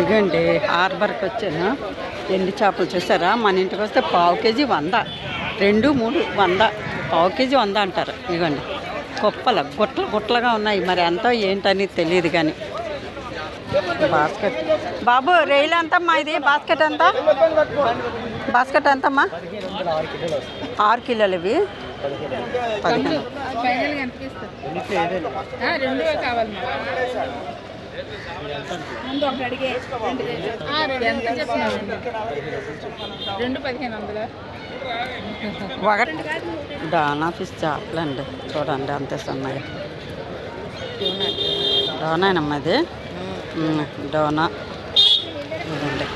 ఇదిగోండి హార్బర్కి వచ్చాను. ఎండి చేపలు చూసారా? మన ఇంటికి వస్తే పావు కేజీ వంద. రెండు మూడు వంద. పావు కేజీ వంద అంటారు. ఇదిగోండి కుప్పలు గుట్టలు గుట్టలుగా ఉన్నాయి. మరి ఎంతో ఏంటని తెలియదు కానీ. బాస్కెట్. బాబు రైలు ఎంతమ్మా ఇది? బాస్కెట్ ఎంత? బాస్కెట్ ఎంతమ్మా? ఆరు కిలోలు ఇవి. పదిహేను. ముందు ఒకటి అడిగే. రెండు పదిహేను వందలు? ఒకటి. డానా ఫిష్ చేపలండి చూడండి అంత ఉన్నాయి డోనానమ్మా ఇది? డోనా ఇదండి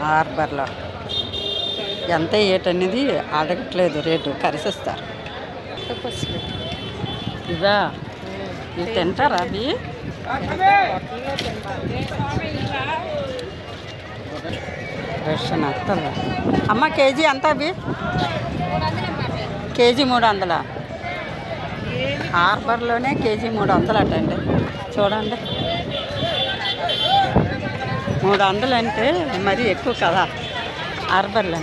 హార్బర్లో ఎంత ఏటనేది అడగట్లేదు రేటు కరిసిస్తారు. ఇవా? ఇవి తింటారా అవి? ఫ్రెష్ అమ్మ కేజీ ఎంత అవి? కేజీ మూడు వందల? హార్బర్లోనే కేజీ మూడు వందలు అటండి చూడండి. మూడు వందలు అంటే మరీ ఎక్కువ కదా హార్బర్లో.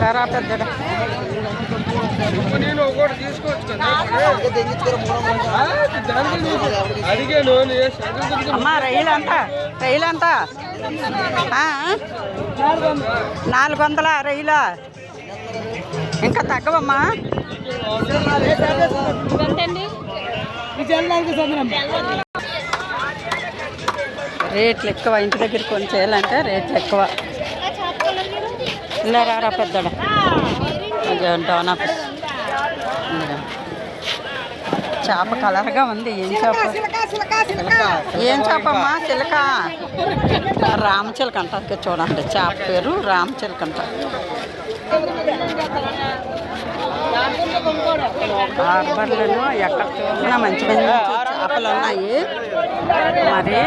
సరే పెద్దడా నేను ఒకటి తీసుకోవచ్చు కదా? అడిగాను రైలు ఎంత? రైలు ఎంత? నాలుగు వందల రైలా? ఇంకా తగ్గవమ్మా. రేట్లు ఎక్కువ ఇంటి దగ్గర కొని చేయాలంటే రేట్లు ఎక్కువ. ఇలా రారా పెద్దడా? Down office. చేప కలర్గా ఉంది ఏం చేప? ఏం చేపమ్మా చిలక? రామచిలక అంటారు చూడండి చేప పేరు రామచిలక అంటారు హార్బర్లను ఎక్కడ చూసినా మంచి మంచి చేపలు ఉన్నాయి. మరి?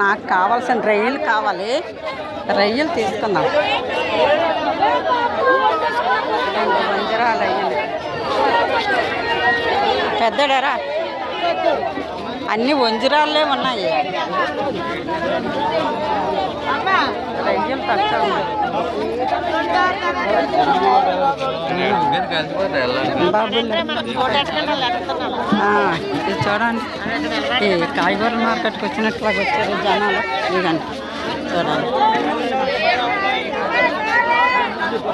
నాకు కావాల్సిన రొయ్యలు కావాలి. రొయ్యలు తీసుకుందాం. రెండు వంజరాలు రొయ్యలు. పెద్దడారా? అన్ని వంజరాలే ఉన్నాయి. ఆ, ఇది చూడండి. ఈ కాయగూర మార్కెట్కి వచ్చినట్లాగా వచ్చారు జనాలు. ఇదండి చూడండి.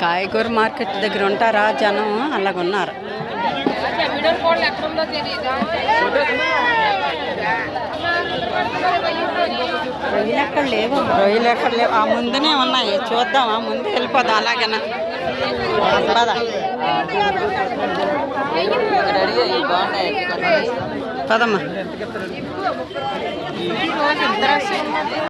కాయగూర మార్కెట్ దగ్గర ఉంటారా జనం? అలాగున్నారు. వీడియో కోడ్ ఎక్కడ ఉందో తెలియదు రొయ్యలు ఎక్కడ లేవు రొయ్యలు ఎక్కడ లేవు. ఆ ముందునే ఉన్నాయి. చూద్దాం. ఆ ముందు వెళ్ళిపోదాం. అలాగేనా? పద. పదమ్మా.